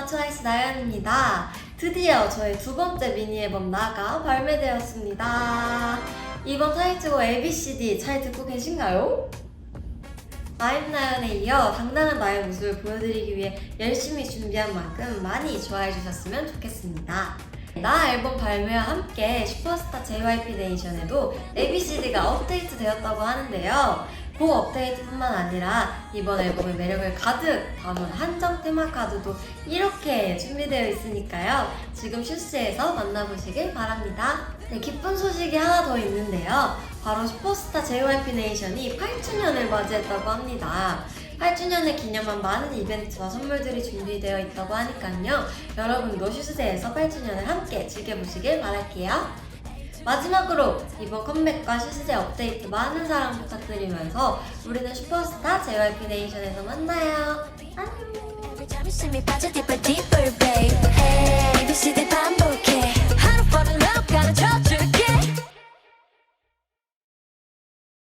트와이스 나연입니다. 드디어 저의 두 번째 미니 앨범 나가 발매되었습니다. 이번 타이틀곡 ABCD 잘 듣고 계신가요? 나인 나연에 이어 당당한 나의 모습을 보여드리기 위해 열심히 준비한 만큼 많이 좋아해 주셨으면 좋겠습니다. 나 앨범 발매와 함께 슈퍼스타 JYP 네이션에도 ABCD가 업데이트 되었다고 하는데요. 그 업데이트뿐만 아니라 이번 앨범의 매력을 가득 담은 한정 테마 카드도 이렇게 준비되어 있으니까요. 지금 슈스에서 만나보시길 바랍니다. 네, 기쁜 소식이 하나 더 있는데요. 바로 슈퍼스타 JYP 네이션이 8주년을 맞이했다고 합니다. 8주년을 기념한 많은 이벤트와 선물들이 준비되어 있다고 하니까요. 여러분도 슈스에서 8주년을 함께 즐겨보시길 바랄게요. 마지막으로 이번 컴백과 슈스제 업데이트 많은 사랑 부탁드리면서 우리는 슈퍼스타 JYP 네이션에서 만나요. 안녕.